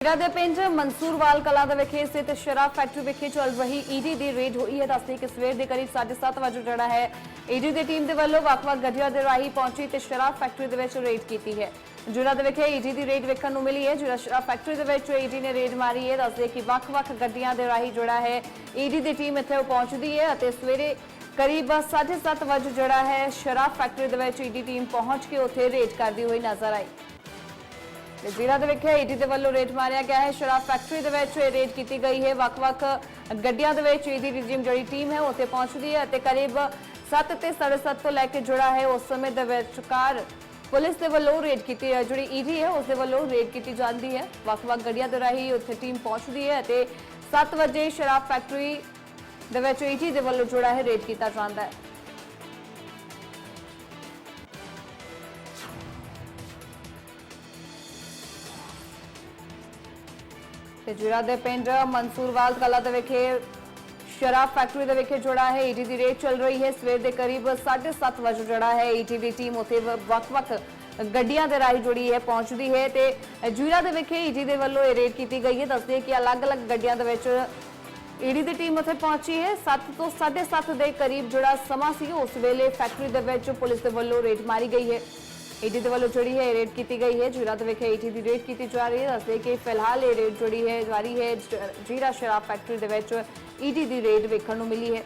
ਜ਼ਿਲ੍ਹਾ ਦੇ ਪਿੰਡ ਮਨਸੂਰਵਾਲ ਕਲਾ ਦੇ ਵਿਖੇ ਸਥਿਤ ਸ਼ਰਾਬ ਫੈਕਟਰੀ ਵਿਖੇ ਚੱਲ ਰਹੀ ਈਡੀ ਦੀ ਰੇਡ ਹੋਈ ਹੈ। ਦੱਸਦੇ ਕਿ ਸਵੇਰ ਦੇ ਕਰੀਬ 7:30 ਵਜੇ ਜਿਹੜਾ ਹੈ ਈਡੀ ਦੀ ਟੀਮ ਦੇ ਵੱਲੋਂ ਵੱਖ-ਵੱਖ ਗੱਡੀਆਂ ਦੇ ਰਾਹੀਂ ਪਹੁੰਚੀ ਤੇ ਸ਼ਰਾਬ ਫੈਕਟਰੀ ਦੇ ਵਿੱਚ ਰੇਡ ਕੀਤੀ ਹੈ। ਜ਼ਿਲ੍ਹਾ ਦੇ ਵਿਖੇ ਈਡੀ ਦੀ ਰੇਡ ਵੇਖਣ ਨੂੰ ਮਿਲੀ ਹੈ। ਜਿਹੜਾ ਸ਼ਰਾਬ ਫੈਕਟਰੀ ਦੇ ਵਿੱਚ ਈਡੀ ਨੇ ਰੇਡ ਮਾਰੀ ਹੈ। ਦੱਸਦੇ ਕਿ ਵੱਖ-ਵੱਖ ਗੱਡੀਆਂ ਦੇ ਰਾਹੀਂ ਜਿਹੜਾ ਹੈ ਈਡੀ ਦੀ ਟੀਮ ਇੱਥੇ ਪਹੁੰਚਦੀ ਹੈ ਅਤੇ ਸਵੇਰੇ ਕਰੀਬ 7:30 ਵਜੇ ਜਿਹੜਾ ਹੈ ਸ਼ਰਾਬ ਫੈਕਟਰੀ ਦੇ ਵਿੱਚ ਈਡੀ ਟੀਮ ਪਹੁੰਚ ਕੇ ਉੱਥੇ ਰੇਡ ਕਰਦੀ ਹੋਈ ਨਜ਼ਰ ਆਈ। ਤੇ ਜ਼ਿਲ੍ਹਾ ਦੇ ਵਿੱਚ ਈਡੀ ਦੇ ਵੱਲੋਂ ਰੇਡ ਮਾਰਿਆ ਗਿਆ ਹੈ। ਸ਼ਰਾਬ ਫੈਕਟਰੀ ਦੇ ਵਿੱਚ ਇਹ ਰੇਡ ਕੀਤੀ ਗਈ ਹੈ। ਵੱਖ-ਵੱਖ ਗੱਡੀਆਂ ਦੇ ਵਿੱਚ ਈਡੀ ਦੀ ਜਿਹੜੀ ਟੀਮ ਹੈ ਉੱਥੇ ਪਹੁੰਚਦੀ ਹੈ ਅਤੇ ਕਰੀਬ 7 ਤੇ 7:30 ਤੋਂ ਲੈ ਕੇ ਜੁੜਾ ਹੈ। ਉਸ ਸਮੇਂ ਦੇ ਵਿਚਕਾਰ ਪੁਲਿਸ ਦੇ ਵੱਲੋਂ ਰੇਡ ਕੀਤੀ ਹੈ ਜਿਹੜੀ ਈਡੀ ਹੈ, ਉਸ ਦੇ ਵੱਲੋਂ ਰੇਡ ਕੀਤੀ ਜਾਂਦੀ ਹੈ। ਵੱਖ-ਵੱਖ ਗੱਡੀਆਂ ਦੇ ਰਾਹੀਂ ਉੱਥੇ ਟੀਮ ਪਹੁੰਚਦੀ ਹੈ ਅਤੇ 7 ਵਜੇ ਸ਼ਰਾਬ ਫੈਕਟਰੀ ਦੇ ਵਿੱਚ ਈਡੀ ਦੇ ਵੱਲੋਂ ਜੁੜਾ ਹੈ, ਰੇਡ ਕੀਤਾ ਜਾਂਦਾ ਹੈ। ਤੇ ਜ਼ਿਲ੍ਹਾ ਦੇ ਪਿੰਡ ਮਨਸੂਰਵਾਲ ਕਲਾ ਦੇ ਵਿਖੇ ਸ਼ਰਾਬ ਫੈਕਟਰੀ ਦੇ ਵਿਖੇ ਜੁੜਾ ਹੈ। ਈਟੀ ਦੀ ਰੇਡ ਚੱਲ ਰਹੀ ਹੈ। ਸਵੇਰ ਦੇ ਕਰੀਬ 7:30 ਵਜੇ ਜਿਹੜਾ ਹੈ। ਈਟੀ ਦੀ ਟੀਮ ਉੱਥੇ ਵੱਖ-ਵੱਖ ਗੱਡੀਆਂ ਦੇ ਰਾਹੀਂ ਜੁੜੀ ਹੈ, ਪਹੁੰਚਦੀ ਹੈ ਤੇ ਜ਼ਿਲ੍ਹਾ ਦੇ ਵਿਖੇ ਈਟੀ ਦੇ ਵੱਲੋਂ ਇਹ ਰੇਡ ਕੀਤੀ ਗਈ ਹੈ। ਦੱਸਦੇ ਕਿ ਅਲੱਗ-ਅਲੱਗ ਗੱਡੀਆਂ ਦੇ ਵਿੱਚ ਈਡੀ ਦੀ ਟੀਮ ਉੱਥੇ ਪਹੁੰਚੀ ਹੈ। 7 ਤੋਂ 7:30 ਦੇ ਕਰੀਬ ਜਿਹੜਾ ਸਮਾਂ ਸੀ, ਉਸ ਵੇਲੇ ਫੈਕਟਰੀ ਦੇ ਵਿੱਚ ਪੁਲਿਸ ਦੇ ਵੱਲੋਂ ਰੇਡ ਮਾਰੀ ਗਈ ਹੈ। ਈਡੀ ਦੇ ਵੱਲੋਂ ਜਿਹੜੀ ਹੈ, ਰੇਡ ਕੀਤੀ ਗਈ ਹੈ। ਜੀਰਾ ਵਿਖੇ ਈਡੀ ਦੀ ਰੇਡ ਕੀਤੀ ਜਾ ਰਹੀ ਹੈ। ਦੱਸਦੇ ਕਿ ਫਿਲਹਾਲ ਇਹ ਰੇਡ ਜਿਹੜੀ ਹੈ ਜਾਰੀ ਹੈ ਜੀਰਾ ਸ਼ਰਾਬ ਫੈਕਟਰੀ ਦੇ ਵਿੱਚ ਈਡੀ ਦੀ ਰੇਡ ਵੇਖਣ ਨੂੰ ਮਿਲੀ ਹੈ।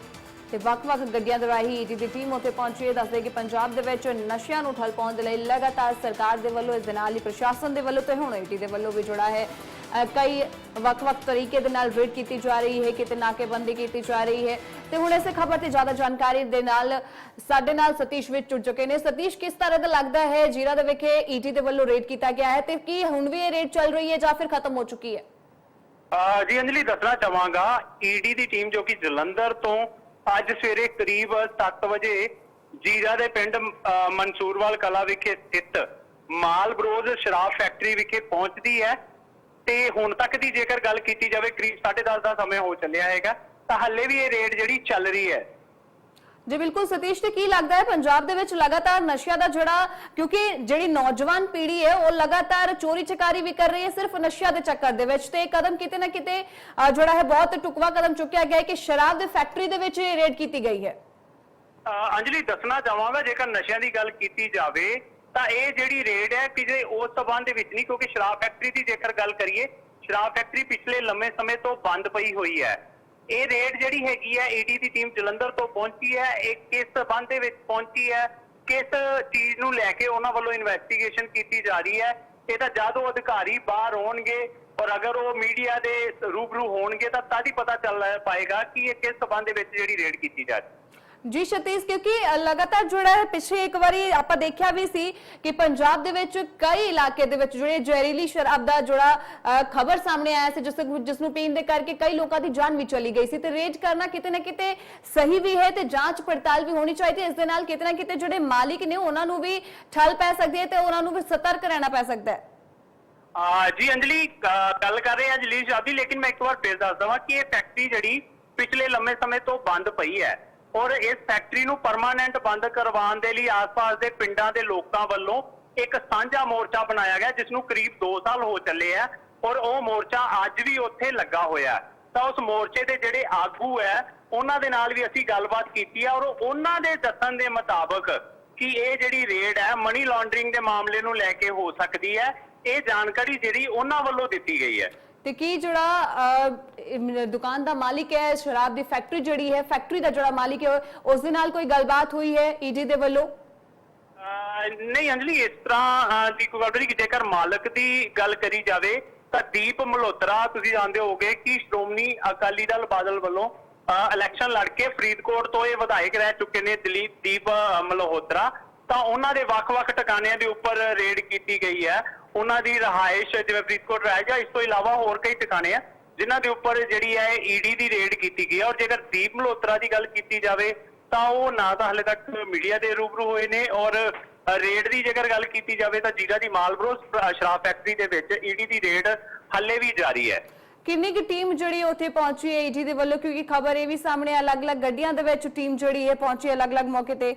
ਤੇ ਵੱਖ-ਵੱਖ ਗੱਡੀਆਂ ਦੇ ਰਾਹੀਂ ਈਡੀ ਦੀ ਟੀਮ ਉੱਥੇ ਪਹੁੰਚੀ ਹੈ। ਦੱਸਦੇ ਕਿ ਪੰਜਾਬ ਦੇ ਵਿੱਚ ਨਸ਼ਿਆਂ ਨੂੰ ਠੱਲ ਪਾਉਣ ਦੇ ਲਈ ਲਗਾਤਾਰ ਸਰਕਾਰ ਦੇ ਵੱਲੋਂ ਇਸ ਦੇ ਨਾਲ ਹੀ ਪ੍ਰਸ਼ਾਸਨ ਦੇ ਵੱਲੋਂ ਤੇ ਹੁਣ ਈਡੀ ਦੇ ਵੱਲੋਂ ਵੀ ਜੁੜਾ ਹੈ। ਕਈ ਵੱਖ-ਵੱਖ ਤਰੀਕੇ ਦੇ ਨਾਲ ਰੇਡ ਕੀਤੀ ਜਾ ਰਹੀ ਹੈ। ਕਿਤੇ ਨਾਕੇਬੰਦੀ ਕੀਤੀ ਜਾ ਰਹੀ ਹੈ। ਤੇ ਹੁਣ ਇਸੇ ਖਬਰ ਤੇ ਜ਼ਿਆਦਾ ਜਾਣਕਾਰੀ ਦੇ ਨਾਲ ਸਾਡੇ ਨਾਲ ਸਤੀਸ਼ ਵਿੱਚ ਜੁੜ ਚੁੱਕੇ ਨੇ। ਸਤੀਸ਼, ਕਿਸ ਤਰ੍ਹਾਂ ਦਾ ਲੱਗਦਾ ਹੈ ਜੀਰਾ ਦੇ ਵਿਖੇ ਈਟੀ ਦੇ ਵੱਲੋਂ ਰੇਡ ਕੀਤਾ ਗਿਆ ਹੈ ਤੇ ਕੀ ਹੁਣ ਵੀ ਇਹ ਰੇਡ ਚੱਲ ਰਹੀ ਹੈ ਜਾਂ ਫਿਰ ਖਤਮ ਹੋ ਚੁੱਕੀ ਹੈ? ਜੀ ਅੰਜਲੀ, ਦੱਸਣਾ ਚਾਹਾਂਗਾ ਈਡੀ ਦੀ ਟੀਮ ਜੋ ਕਿ ਜਲੰਧਰ ਤੋਂ ਅੱਜ ਸਵੇਰੇ ਕਰੀਬ 7 ਵਜੇ ਜੀਰਾ ਦੇ ਪਿੰਡ ਮਨਸੂਰਵਾਲ ਕਲਾ ਵਿਖੇ ਸਥਿਤ ਮਾਲ ਬਰੋਜ਼ ਸ਼ਰਾਬ ਫੈਕਟਰੀ ਵਿਖੇ ਪਹੁੰਚਦੀ ਹੈ ਤੇ ਹੁਣ ਤੱਕ ਦੀ ਜੇਕਰ ਗੱਲ ਕੀਤੀ ਜਾਵੇ, ਕਰੀਬ 10:30 ਦਾ ਸਮੇਂ ਹੋ ਚੱਲਿਆ ਹੈਗਾ। ਤਾਂ ਹੱਲੇ ਵੀ ਇਹ ਰੇਡ ਜਿਹੜੀ ਚੱਲ ਰਹੀ ਹੈ। ਜੀ ਬਿਲਕੁਲ ਸਤੀਸ਼ ਤੇ ਕੀ ਲੱਗਦਾ ਹੈ ਪੰਜਾਬ ਦੇ ਵਿੱਚ ਲਗਾਤਾਰ ਨਸ਼ਿਆਂ ਦਾ ਜਿਹੜਾ ਕਿਉਂਕਿ ਜਿਹੜੀ ਨੌਜਵਾਨ ਪੀੜ੍ਹੀ ਹੈ ਉਹ ਲਗਾਤਾਰ ਚੋਰੀ ਚਕਾਰੀ ਵੀ ਕਰ ਰਹੀ ਹੈ ਸਿਰਫ ਨਸ਼ਿਆਂ ਦੇ ਚੱਕਰ ਦੇ ਵਿੱਚ। ਤੇ ਇਹ ਕਦਮ ਕਿਤੇ ਨਾ ਕਿਤੇ ਅ, ਜਿਹੜਾ ਹੈ ਬਹੁਤ ਟੁਕਵਾ ਕਦਮ ਚੁੱਕਿਆ ਗਿਆ ਹੈ ਕਿ ਸ਼ਰਾਬ ਦੇ ਫੈਕਟਰੀ ਦੇ ਵਿੱਚ ਇਹ ਰੇਡ ਕੀਤੀ ਗਈ ਹੈ। ਅੰਜਲੀ ਦੱਸਣਾ ਚਾਹਾਂਗਾ ਜੇਕਰ ਨਸ਼ਿਆਂ ਦੀ ਗੱਲ ਕੀਤੀ ਜਾਵੇ ਤਾਂ ਇਹ ਜਿਹੜੀ ਰੇਡ ਹੈ ਕਿ ਜੇ ਉਸ ਸਬੰਧ ਵਿੱਚ ਨਹੀਂ ਕਿਉਂਕਿ ਸ਼ਰਾਬ ਫੈਕਟਰੀ ਦੀ ਜੇਕਰ ਗੱਲ ਕਰੀਏ ਸ਼ਰਾਬ ਫੈਕਟਰੀ ਪਿਛਲੇ ਲੰਮੇ ਸਮੇਂ ਤੋਂ ਬੰਦ ਪਈ ਹੋਈ ਹੈ। ਇਹ ਰੇਡ ਜਿਹੜੀ ਹੈਗੀ ਹੈ ਈਡੀ ਦੀ ਟੀਮ ਜਲੰਧਰ ਤੋਂ ਪਹੁੰਚੀ ਹੈ, ਇਹ ਕਿਸ ਸਬੰਧ ਦੇ ਵਿੱਚ ਪਹੁੰਚੀ ਹੈ, ਕਿਸ ਚੀਜ਼ ਨੂੰ ਲੈ ਕੇ ਉਹਨਾਂ ਵੱਲੋਂ ਇਨਵੈਸਟੀਗੇਸ਼ਨ ਕੀਤੀ ਜਾ ਰਹੀ ਹੈ, ਇਹ ਤਾਂ ਜਦ ਉਹ ਅਧਿਕਾਰੀ ਬਾਹਰ ਹੋਣਗੇ ਔਰ ਅਗਰ ਉਹ ਮੀਡੀਆ ਦੇ ਰੂਬਰੂ ਹੋਣਗੇ ਤਾਂ ਤਦ ਹੀ ਪਤਾ ਚੱਲ ਪਾਏਗਾ ਕਿ ਇਹ ਕਿਸ ਸਬੰਧ ਦੇ ਵਿੱਚ ਜਿਹੜੀ ਰੇਡ ਕੀਤੀ ਜਾ ਰਹੀ ਹੈ। ਜੀ ਸਤੀਸ਼, ਕਿਉਂਕਿ ਲਗਾਤਾਰ ਜਿਹੜਾ ਹੈ ਪਿਛੇ ਇੱਕ ਵਾਰੀ ਆਪਾਂ ਦੇਖਿਆ ਵੀ ਸੀ ਕਿ ਪੰਜਾਬ ਦੇ ਵਿੱਚ ਕਈ ਇਲਾਕੇ ਦੇ ਵਿੱਚ ਜਿਹੜੇ ਜ਼ਹਿਰੀਲੀ ਸ਼ਰਾਬ ਦਾ ਜਿਹੜਾ ਖਬਰ ਸਾਹਮਣੇ ਆਇਆ ਸੀ, ਜਿਸ ਜਿਸ ਨੂੰ ਪੀਣ ਦੇ ਕਰਕੇ ਕਈ ਲੋਕਾਂ ਦੀ ਜਾਨ ਵੀ ਚਲੀ ਗਈ ਸੀ। ਤੇ ਰੇਡ ਕਰਨਾ ਕਿਤੇ ਨਾ ਕਿਤੇ ਸਹੀ ਵੀ ਹੈ ਤੇ ਜਾਂਚ ਪੜਤਾਲ ਵੀ ਹੋਣੀ ਚਾਹੀਦੀ ਹੈ। ਇਸ ਦੇ ਨਾਲ ਕਿਤੇ ਨਾ ਕਿਤੇ ਜਿਹੜੇ ਮਾਲਿਕ ਨੇ, ਉਹਨਾਂ ਨੂੰ ਵੀ ਠੱਲ ਪੈ ਸਕਦੀ ਹੈ ਤੇ ਉਹਨਾਂ ਨੂੰ ਵੀ ਸਤਰਕ ਰਹਿਣਾ ਪੈ ਸਕਦਾ ਹੈ। ਜੀ ਅੰਜਲੀ ਗੱਲ ਕਰ ਰਹੇ ਹਾਂ ਜਲੀਲ ਸ਼ਾਦੀ ਲੇਕਿਨ ਮੈਂ ਇੱਕ ਵਾਰ ਫੇਰ ਦੱਸ ਦਵਾਂ ਕਿ ਇਹ ਫੈਕਟਰੀ ਜਿਹੜੀ ਪਿਛਲੇ ਲੰਮੇ ਸਮੇਂ ਤੋਂ ਬੰਦ ਪਈ ਹੈ। ਔਰ ਇਸ ਫੈਕਟਰੀ ਨੂੰ ਪਰਮਾਨੈਂਟ ਬੰਦ ਕਰਵਾਉਣ ਦੇ ਲਈ ਆਸ-ਪਾਸ ਦੇ ਪਿੰਡਾਂ ਦੇ ਲੋਕਾਂ ਵੱਲੋਂ ਇੱਕ ਸਾਂਝਾ ਮੋਰਚਾ ਬਣਾਇਆ ਗਿਆ, ਜਿਸ ਨੂੰ ਕਰੀਬ 2 ਸਾਲ ਹੋ ਚੱਲੇ ਆ ਔਰ ਉਹ ਮੋਰਚਾ ਅੱਜ ਵੀ ਉੱਥੇ ਲੱਗਾ ਹੋਇਆ ਤਾਂ ਉਸ ਮੋਰਚੇ ਦੇ ਜਿਹੜੇ ਆਗੂ ਹੈ, ਉਹਨਾਂ ਦੇ ਨਾਲ ਵੀ ਅਸੀਂ ਗੱਲਬਾਤ ਕੀਤੀ ਹੈ ਔਰ ਉਹਨਾਂ ਦੇ ਦੱਸਣ ਦੇ ਮੁਤਾਬਕ ਕਿ ਇਹ ਜਿਹੜੀ ਰੇਡ ਹੈ ਮਨੀ ਲਾਂਡਰਿੰਗ ਦੇ ਮਾਮਲੇ ਨੂੰ ਲੈ ਕੇ ਹੋ ਸਕਦੀ ਹੈ। ਇਹ ਜਾਣਕਾਰੀ ਜਿਹੜੀ ਉਹਨਾਂ ਵੱਲੋਂ ਦਿੱਤੀ ਗਈ ਹੈ। ਤੇ ਕੀ ਜਿਹੜਾ ਦੁਕਾਨ ਦਾ ਮਾਲਿਕ ਹੈ ਸ਼ਰਾਬ ਦੀ ਫੈਕਟਰੀ ਜਿਹੜੀ ਹੈ ਫੈਕਟਰੀ ਦਾ ਜਿਹੜਾ ਮਾਲਿਕ ਹੈ ਉਸ ਦੇ ਨਾਲ ਕੋਈ ਗੱਲਬਾਤ ਹੋਈ ਹੈ ਈਡੀ ਦੇ ਵੱਲੋਂ? ਨਹੀਂ ਅੰਜਲੀ ਇਸ ਤਰ੍ਹਾਂ ਦੀ ਕੋਈ ਗੱਲ ਨਹੀਂ ਕਿ ਜੇਕਰ ਮਾਲਕ ਦੀ ਗੱਲ ਕਰੀ ਜਾਵੇ ਤਾਂ ਦੀਪ ਮਲਹੋਤਰਾ ਤੁਸੀਂ ਜਾਣਦੇ ਹੋਗੇ ਕਿ ਸ਼੍ਰੋਮਣੀ ਅਕਾਲੀ ਦਲ ਬਾਦਲ ਵੱਲੋਂ ਇਲੈਕਸ਼ਨ ਲੜ ਕੇ ਫਰੀਦਕੋਟ ਤੋਂ ਇਹ ਵਿਧਾਇਕ ਰਹਿ ਚੁੱਕੇ ਨੇ ਦਲੀਪ ਦੀਪ ਅਹ, ਮਲਹੋਤਰਾ ਤਾਂ ਉਹਨਾਂ ਦੇ ਵੱਖ-ਵੱਖ ਟਿਕਾਣਿਆਂ ਦੇ ਉੱਪਰ ਰੇਡ ਕੀਤੀ ਗਈ ਹੈ। ਉਹਨਾਂ ਦੀ ਰਹਾਇਸ਼ ਜਿਵੇਂ ਫਰੀਦਕੋਟ ਰਹਿ ਗਿਆ ਇਸ ਤੋਂ ਇਲਾਵਾ ਹੋਰ ਕਈ ਟਿਕਾਣੇ ਆ ਜਿਨ੍ਹਾਂ ਦੇ ਉੱਪਰ ਜਿਹੜੀ ਹੈ ਈਡੀ ਦੀ ਰੇਡ ਕੀਤੀ ਗਈ ਔਰ ਜੇਕਰ ਦੀਪ ਮਲਹੋਤਰਾ ਦੀ ਗੱਲ ਕੀਤੀ ਜਾਵੇ ਤਾਂ ਉਹ ਨਾ ਤਾਂ ਹਲੇ ਤੱਕ ਮੀਡੀਆ ਦੇ ਰੂਬਰੂ ਹੋਏ ਨੇ ਔਰ ਰੇਡ ਦੀ ਜੇਕਰ ਗੱਲ ਕੀਤੀ ਜਾਵੇ ਤਾਂ ਜੀਰਾ ਦੀ ਮਾਲਬਰੋ ਸ਼ਰਾਬ ਫੈਕਟਰੀ ਦੇ ਵਿੱਚ ਈਡੀ ਦੀ ਰੇਡ ਹੱਲੇ ਵੀ ਜਾਰੀ ਹੈ। ਕਿੰਨੀ ਕੁ ਟੀਮ ਜਿਹੜੀ ਉੱਥੇ ਪਹੁੰਚੀ ਹੈ ਈਡੀ ਦੇ ਵੱਲੋਂ? ਕਿਉਂਕਿ ਖਬਰ ਇਹ ਵੀ ਸਾਹਮਣੇ ਆ, ਅਲੱਗ-ਅਲੱਗ ਗੱਡੀਆਂ ਦੇ ਵਿੱਚ ਟੀਮ ਜਿਹੜੀ ਹੈ ਪਹੁੰਚੀ ਹੈ ਅਲੱਗ-ਅਲੱਗ ਮੌਕੇ ਤੇ।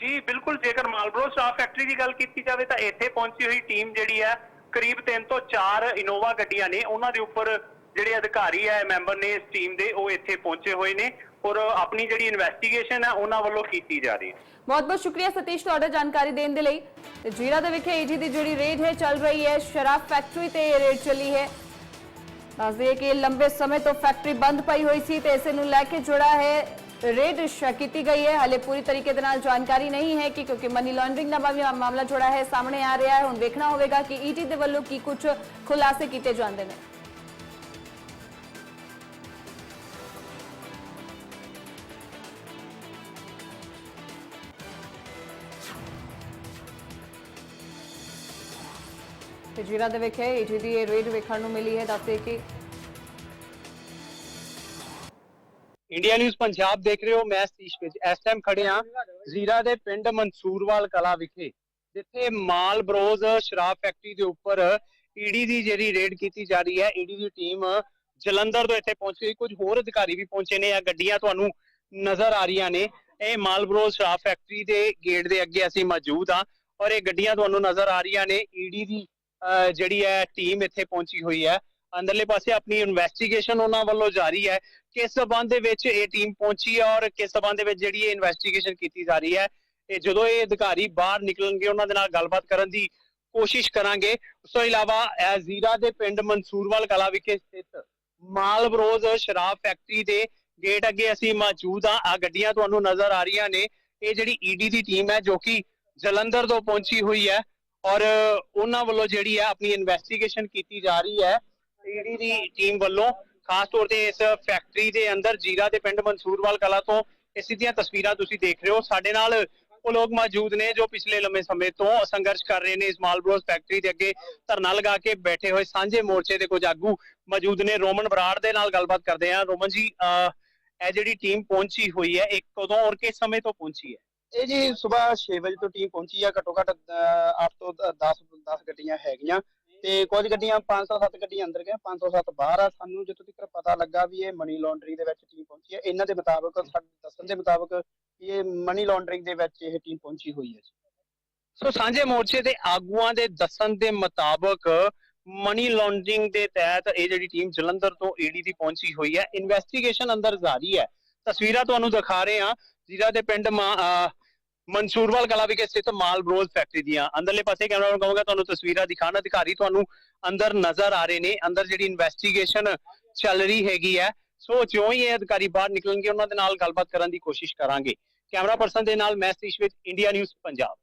ਜੀ, ਬਿਲਕੁਲ, ਜੇਕਰ ਮਾਲਬਰੋ ਸ਼ਰਾਬ ਫੈਕਟਰੀ ਦੀ ਗੱਲ ਕੀਤੀ ਜਾਵੇ ਤਾਂ ਇੱਥੇ ਪਹੁੰਚੀ ਹੋਈ ਟੀਮ ਜਿਹੜੀ ਹੈ, ਕਰੀਬ 3 ਤੋਂ 4 ਇਨੋਵਾ ਗੱਡੀਆਂ ਨੇ, ਉਹਨਾਂ ਦੇ ਉੱਪਰ ਜਿਹੜੇ ਅਧਿਕਾਰੀ ਹੈ, ਮੈਂਬਰ ਨੇ ਇਸ ਟੀਮ ਦੇ, ਉਹ ਇੱਥੇ ਪਹੁੰਚੇ ਹੋਏ ਨੇ ਔਰ ਆਪਣੀ ਜਿਹੜੀ ਇਨਵੈਸਟੀਗੇਸ਼ਨ ਹੈ, ਉਹਨਾਂ ਵੱਲੋਂ ਕੀਤੀ ਜਾ ਰਹੀ ਹੈ। ਬਹੁਤ ਬਹੁਤ ਸ਼ੁਕਰੀਆ ਸਤੀਸ਼ ਤੁਹਾਡਾ ਜਾਣਕਾਰੀ ਦੇਣ ਦੇ ਲਈ। ਤੇ ਜੀਰਾ ਦੇ ਵਿਖੇ ਈਡੀ ਦੀ ਜਿਹੜੀ ਰੇਡ ਹੈ, ਚੱਲ ਰਹੀ ਹੈ, ਸ਼ਰਾਬ ਫੈਕਟਰੀ ਤੇ ਇਹ ਰੇਡ ਚੱਲੀ ਹੈ। ਦੱਸ ਦਈਏ ਕਿ ਲੰਬੇ ਸਮੇਂ ਤੋਂ ਫੈਕਟਰੀ ਬੰਦ ਪਈ ਹੋਈ ਸੀ ਤੇ ਇਸੇ ਨੂੰ ਲੈ ਕੇ ਜੁੜਾ ਹੈ ਰੇਡ ਸ਼ ਕੀਤੀ ਗਈ ਹੈ। ਹਲੇ ਪੂਰੀ ਤਰੀਕੇ ਦੇ ਨਾਲ ਜਾਣਕਾਰੀ ਨਹੀਂ ਹੈ ਕਿ ਕਿਉਂਕਿ ਮਨੀ ਲਾਂਡਰਿੰਗ ਦਾ ਮਾਮਲਾ ਮਾਮਲਾ ਜੁੜਾ ਹੈ, ਸਾਹਮਣੇ ਆ ਰਿਹਾ ਹੈ। ਹੁਣ ਵੇਖਣਾ ਹੋਵੇਗਾ ਕਿ ਈਡੀ ਦੇ ਵੱਲੋਂ ਕੀ ਕੁਝ ਖੁਲਾਸੇ ਕੀਤੇ ਜਾਂਦੇ ਨੇ। ਤੇ ਜੀਰਾ ਦੇ ਵਿਖੇ ਈਡੀ ਦੀ ਇਹ ਰੇਡ ਵੇਖਣ ਨੂੰ ਮਿਲੀ ਹੈ, ਦੱਸਦੇ ਕਿ ਇੰਡੀਆ ਨਿਊਜ਼ ਪੰਜਾਬ ਦੇਖ ਰਹੇ ਹੋ ਮੈਂ ਸਤੀਸ਼ ਵਿੱਚ ਇਸ ਟਾਈਮ ਖੜੇ ਹਾਂ ਜ਼ੀਰਾ ਦੇ ਪਿੰਡ ਮਨਸੂਰਵਾਲ ਕਲਾ ਵਿਖੇ ਜਿੱਥੇ ਮਾਲ ਬਰੋਜ਼ ਸ਼ਰਾਬ ਫੈਕਟਰੀ ਦੇ ਉੱਪਰ ਈਡੀ ਦੀ ਜਿਹੜੀ ਰੇਡ ਕੀਤੀ ਜਾ ਰਹੀ ਹੈ ਈਡੀ ਦੀ ਟੀਮ ਜਲੰਧਰ ਤੋਂ ਇੱਥੇ ਪਹੁੰਚੀ ਹੋਈ ਕੁਝ ਹੋਰ ਅਧਿਕਾਰੀ ਵੀ ਪਹੁੰਚੇ ਨੇ ਆ ਗੱਡੀਆਂ ਤੁਹਾਨੂੰ ਨਜ਼ਰ ਆ ਰਹੀਆਂ ਨੇ ਇਹ ਮਾਲ ਬਰੋਜ਼ ਸ਼ਰਾਬ ਫੈਕਟਰੀ ਦੇ ਗੇਟ ਦੇ ਅੱਗੇ ਅਸੀਂ ਮੌਜੂਦ ਆ ਔਰ ਇਹ ਗੱਡੀਆਂ ਤੁਹਾਨੂੰ ਨਜ਼ਰ ਆ ਰਹੀਆਂ ਨੇ ਈਡੀ ਦੀ ਅਹ, ਜਿਹੜੀ ਹੈ ਟੀਮ ਇੱਥੇ ਪਹੁੰਚੀ ਹੋਈ ਹੈ ਅੰਦਰਲੇ ਪਾਸੇ ਆਪਣੀ ਇਨਵੈਸਟੀਗੇਸ਼ਨ ਉਹਨਾਂ ਵੱਲੋਂ ਜਾਰੀ ਹੈ ਕਿਸ ਸਬੰਧ ਦੇ ਵਿੱਚ ਇਹ ਟੀਮ ਪਹੁੰਚੀ ਹੈ ਔਰ ਕਿਸ ਸਬੰਧ ਦੇ ਵਿੱਚ ਜਿਹੜੀ ਇਹ ਇਨਵੈਸਟੀਗੇਸ਼ਨ ਕੀਤੀ ਜਾ ਰਹੀ ਹੈ, ਇਹ ਜਦੋਂ ਇਹ ਅਧਿਕਾਰੀ ਬਾਹਰ ਨਿਕਲਣਗੇ, ਉਹਨਾਂ ਦੇ ਨਾਲ ਗੱਲਬਾਤ ਕਰਨ ਦੀ ਕੋਸ਼ਿਸ਼ ਕਰਾਂਗੇ। ਉਸ ਤੋਂ ਇਲਾਵਾ ਜ਼ੀਰਾ ਦੇ ਪਿੰਡ ਮਨਸੂਰਵਾਲ ਕਲਾ ਵਿਖੇ ਸਥਿਤ ਮਾਲ ਸ਼ਰਾਬ ਫੈਕਟਰੀ ਦੇ ਗੇਟ ਅੱਗੇ ਅਸੀਂ ਮੌਜੂਦ ਆ ਆ ਗੱਡੀਆਂ ਤੁਹਾਨੂੰ ਨਜ਼ਰ ਆ ਰਹੀਆਂ ਨੇ। ਇਹ ਜਿਹੜੀ ਈਡੀ ਦੀ ਟੀਮ ਹੈ, ਜੋ ਕਿ ਜਲੰਧਰ ਤੋਂ ਪਹੁੰਚੀ ਹੋਈ ਹੈ ਔਰ ਉਹਨਾਂ ਵੱਲੋਂ ਜਿਹੜੀ ਹੈ ਆਪਣੀ ਇਨਵੈਸਟੀਗੇਸ਼ਨ ਕੀਤੀ ਜਾ ਰਹੀ ਹੈ। ਈਡੀ ਦੀ ਟੀਮ ਵੱਲੋਂ ਖਾਸ ਤੌਰ ਤੇ ਇਸ ਫੈਕਟਰੀ ਦੇ ਅੰਦਰ ਜੀਰਾ ਦੇ ਪਿੰਡ ਮਨਸੂਰਵਾਲ ਕਲਾ ਤੋਂ ਇਸ ਦੀਆਂ ਤਸਵੀਰਾਂ ਤੁਸੀਂ ਦੇਖ ਰਹੇ ਹੋ। ਸਾਡੇ ਨਾਲ ਉਹ ਲੋਕ ਮੌਜੂਦ ਨੇ ਜੋ ਪਿਛਲੇ ਲੰਮੇ ਸਮੇਂ ਤੋਂ ਸੰਘਰਸ਼ ਕਰ ਰਹੇ ਨੇ ਇਸ ਮਾਲਬਰੋਸ ਫੈਕਟਰੀ ਦੇ ਅੱਗੇ ਧਰਨਾ ਲਗਾ ਕੇ ਬੈਠੇ ਹੋਏ ਸਾਂਝੇ ਮੋਰਚੇ ਦੇ ਕੁਝ ਆਗੂ ਮੌਜੂਦ ਨੇ। ਰੋਮਨ ਬਰਾੜ ਦੇ ਨਾਲ ਗੱਲਬਾਤ ਕਰਦੇ ਹਾਂ। ਰੋਮਨ ਜੀ ਇਹ ਜਿਹੜੀ ਟੀਮ ਪਹੁੰਚੀ ਹੋਈ ਹੈ, ਇਹ ਕਦੋਂ ਔਰ ਕਿਸ ਸਮੇਂ ਤੋਂ ਪਹੁੰਚੀ ਹੈ? ਇਹ ਜੀ ਸਵੇਰ 6 ਵਜੇ ਤੋਂ ਟੀਮ ਪਹੁੰਚੀ ਆ। ਘੱਟੋ ਘੱਟ 8 ਤੋਂ 10 10 ਗੱਡੀਆਂ ਹੈਗੀਆਂ। ਤੇ ਕੁਝ ਗੱਡੀਆਂ 507 ਗੱਡੀਆਂ ਅੰਦਰ ਗਏ 507 ਬਾਹਰ ਆ। ਸਾਨੂੰ ਜਿੱਥੋਂ ਤੱਕ ਪਤਾ ਲੱਗਾ ਵੀ ਇਹ ਮਨੀ ਲਾਂਡਰੀ ਦੇ ਵਿੱਚ ਟੀਮ ਪਹੁੰਚੀ ਹੈ, ਇਹਨਾਂ ਦੇ ਮੁਤਾਬਕ, ਸਾਡੇ ਦੱਸਣ ਦੇ ਮੁਤਾਬਕ ਇਹ ਮਨੀ ਲਾਂਡਰਿੰਗ ਦੇ ਵਿੱਚ ਇਹ ਟੀਮ ਪਹੁੰਚੀ ਹੋਈ ਹੈ ਸੋ ਸਾਂਝੇ ਮੋਰਚੇ ਦੇ ਆਗੂਆਂ ਦੇ ਦੱਸਣ ਦੇ ਮੁਤਾਬਕ ਮਨੀ ਲਾਂਡਰਿੰਗ ਦੇ ਤਹਿਤ ਇਹ ਜਿਹੜੀ ਟੀਮ ਜਲੰਧਰ ਤੋਂ ਈਡੀ ਦੀ ਪਹੁੰਚੀ ਹੋਈ ਹੈ। ਇਨਵੈਸਟੀਗੇਸ਼ਨ ਅੰਦਰ ਜਾਰੀ ਹੈ। ਤਸਵੀਰਾਂ ਤੁਹਾਨੂੰ ਦਿਖਾ ਰਹੇ ਹਾਂ। ਜ਼ਿਲ੍ਹਾ ਦੇ ਪਿੰਡ ਮਾ- ਮਨਸੂਰਵਾਲ ਕਲਾ ਵਿਖੇ ਸਥਿਤ ਮਾਲ ਬਰੋਜ਼ ਫੈਕਟਰੀ ਦੀਆਂ। ਅੰਦਰਲੇ ਪਾਸੇ ਕੈਮਰਾ ਨੂੰ ਕਹੂੰਗਾ, ਤੁਹਾਨੂੰ ਤਸਵੀਰਾਂ ਦਿਖਾਣ ਅਧਿਕਾਰੀ ਤੁਹਾਨੂੰ ਅੰਦਰ ਨਜ਼ਰ ਆ ਰਹੇ ਨੇ। ਅੰਦਰ ਜਿਹੜੀ ਇਨਵੈਸਟੀਗੇਸ਼ਨ ਚੱਲ ਰਹੀ ਹੈਗੀ ਹੈ। ਸੋ ਜਿਉਂ ਹੀ ਇਹ ਅਧਿਕਾਰੀ ਬਾਹਰ ਨਿਕਲਣਗੇ, ਉਹਨਾਂ ਦੇ ਨਾਲ ਗੱਲਬਾਤ ਕਰਨ ਦੀ ਕੋਸ਼ਿਸ਼ ਕਰਾਂਗੇ। ਕੈਮਰਾ ਪਰਸਨ ਦੇ ਨਾਲ ਮੈਂ ਸਤੀਸ਼ ਵਿੱਚ ਇੰਡੀਆ ਨਿਊਜ਼, ਪੰਜਾਬ।